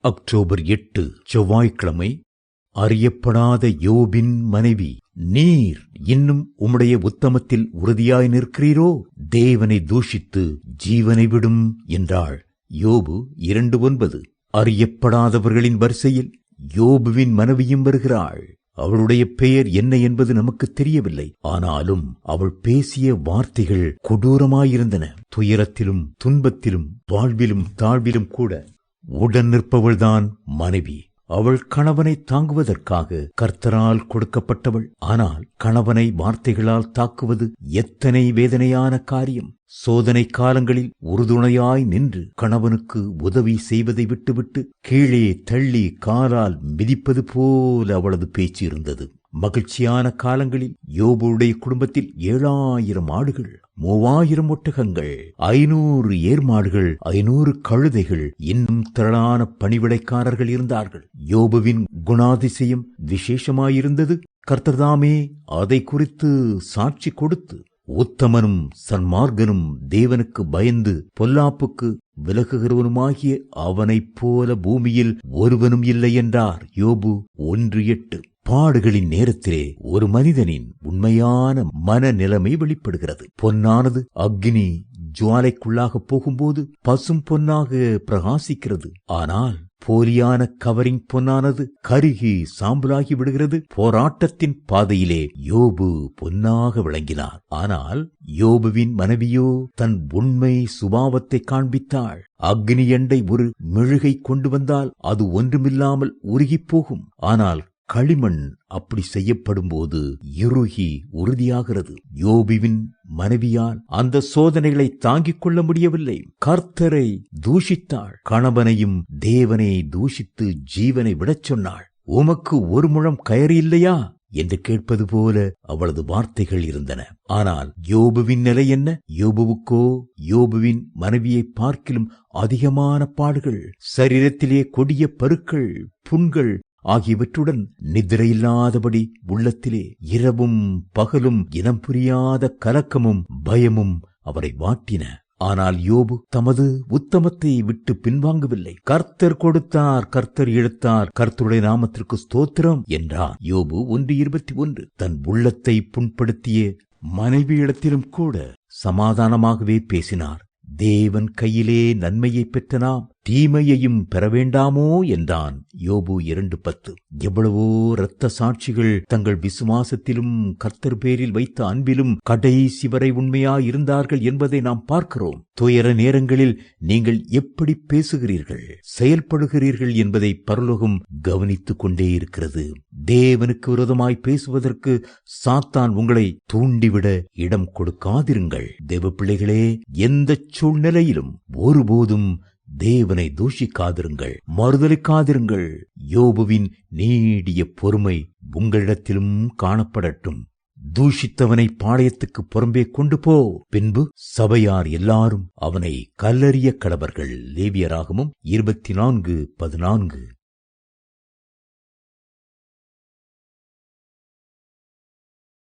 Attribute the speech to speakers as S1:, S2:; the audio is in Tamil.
S1: அக்டோபர் எட்டு செவ்வாய்க்கிழமை அறியப்படாத யோபின் மனைவி நீர் இன்னும் உம்முடைய உத்தமத்தில் உறுதியாய் நிற்கிறீரோ? தேவனை தூஷித்து ஜீவனை விடும் என்றாள். யோபு இரண்டு ஒன்பது. அறியப்படாதவர்களின் வரிசையில் யோபுவின் மனைவியும் வருகிறாள். அவளுடைய பெயர் என்ன என்பது நமக்கு தெரியவில்லை. ஆனாலும் அவள் பேசிய வார்த்தைகள் கொடூரமாயிருந்தன. துயரத்திலும் துன்பத்திலும் வாழ்விலும் தாழ்விலும் கூட உடன் நிற்பவள்தான் மனைவி. அவள் கணவனை தாங்குவதற்காக கர்த்தரால் கொடுக்கப்பட்டவள். ஆனால் கணவனை வார்த்தைகளால் தாக்குவது எத்தனை வேதனையான காரியம். சோதனை காலங்களில் உறுதுணையாய் நின்று கணவனுக்கு உதவி செய்வதை விட்டுவிட்டு கீழே தள்ளி காலால் மிதிப்பது போல அவளது பேச்சு இருந்தது. மகிழ்ச்சியான காலங்களில் யோபுடைய குடும்பத்தில் ஏழாயிரம் ஆடுகள். மூவாயிரம் ஒட்டகங்கள் ஐநூறு ஏர்மாடுகள் ஐநூறு கழுதைகள் இன்னும் திரளான பணிவிடைக்காரர்கள் இருந்தார்கள். யோபுவின் குணாதிசயம் விசேஷமாயிருந்தது. கர்த்தர்தாமே அதை குறித்து சாட்சி கொடுத்து உத்தமனும் சன்மார்கனும் தேவனுக்கு பயந்து பொல்லாப்புக்கு விலகுகிறவனுமாகிய அவனைப் போல பூமியில் ஒருவனும் இல்லை என்றார். யோபு ஒன்று எட்டு. பாடுகளின் நேரத்திலே ஒரு மனிதனின் உண்மையான மனநிலைமை வெளிப்படுகிறது. பொன்னானது அக்னி ஜுவாலைக்குள்ளாக போகும்போது பசும் பொன்னாக பிரகாசிக்கிறது. ஆனால் போலியான கவரிங் பொன்னானது கருகி சாம்பலாகி விடுகிறது. போராட்டத்தின் பாதையிலே யோபு பொன்னாக விளங்கினார். ஆனால் யோபுவின் மனைவியோ தன் உண்மை சுபாவத்தை காண்பித்தாள். அக்னி எண்டை ஒரு மெழுகை கொண்டு வந்தால் அது ஒன்றுமில்லாமல் உருகிப் போகும். ஆனால் களிமண் அப்படி செய்யப்படும்போது இறுகி உறுதியாகிறது. யோபுவின் மனைவியால் அந்த சோதனைகளை தாங்கிக் கொள்ள முடியவில்லை. கர்த்தரை தூஷித்தாள். கணவனையும் தேவனை தூஷித்து ஜீவனை விடச் சொன்னாள். உமக்கு ஒரு முழம் கயறு இல்லையா? என்று கேட்பது போல அவளது வார்த்தைகள் இருந்தன. ஆனால் யோபுவின் நிலை என்ன? யோபுவுக்கோ யோபுவின் மனைவியை பார்க்கிலும் அதிகமான பாடுகள். சரீரத்திலே கொடிய பருக்கள் புண்கள் ஆகியவற்றுடன் நித்திரையில்லாதபடி உள்ளத்திலே இரவும் பகலும் இனம் புரியாத கலக்கமும் பயமும் அவரை வாட்டின. ஆனால் யோபு தமது உத்தமத்தை விட்டு பின்வாங்கவில்லை. கர்த்தர் கொடுத்தார் கர்த்தர் இழுத்தார் கர்த்தருடைய நாமத்திற்கு ஸ்தோத்திரம் என்றார். யோபு ஒன்று இருபத்தி ஒன்று. தன் உள்ளத்தை புண்படுத்திய மனைவியிடத்திலும் கூட சமாதானமாகவே பேசினார். தேவன் கையிலே நன்மையை பெற்ற நாம் தீமையையும் பெற வேண்டாமோ என்றான். யோபு இரண்டு பத்து. எவ்வளவோ இரத்த சாட்சிகள் தங்கள் விசுவாசத்திலும் கர்த்தர் பேரில் வைத்த அன்பிலும் கடைசி வரை உண்மையாயிருந்தார்கள் என்பதை நாம் பார்க்கிறோம். துயர நேரங்களில் நீங்கள் எப்படி பேசுகிறீர்கள்? செயல்படுகிறீர்கள் என்பதை பரலோகம் கவனித்துக் கொண்டே இருக்கிறது. தேவனுக்கு விரோதமாய் பேசுவதற்கு சாத்தான் உங்களை தூண்டிவிட இடம் கொடுக்காதிருங்கள். தேவ பிள்ளைகளே எந்த சூழ்நிலையிலும் ஒருபோதும் தேவனை தூஷிக்காதிருங்கள். மறுதலிக்காதிருங்கள். யோபுவின் நீடிய பொறுமை உங்களிடத்திலும் காணப்படட்டும். தூஷித்தவனை பாளையத்துக்கு புறம்பே கொண்டு போ. பின்பு சபையார் எல்லாரும் அவனை கல்லறிய கடவர்கள். லேவியராகவும் இருபத்தி நான்கு பதினான்கு.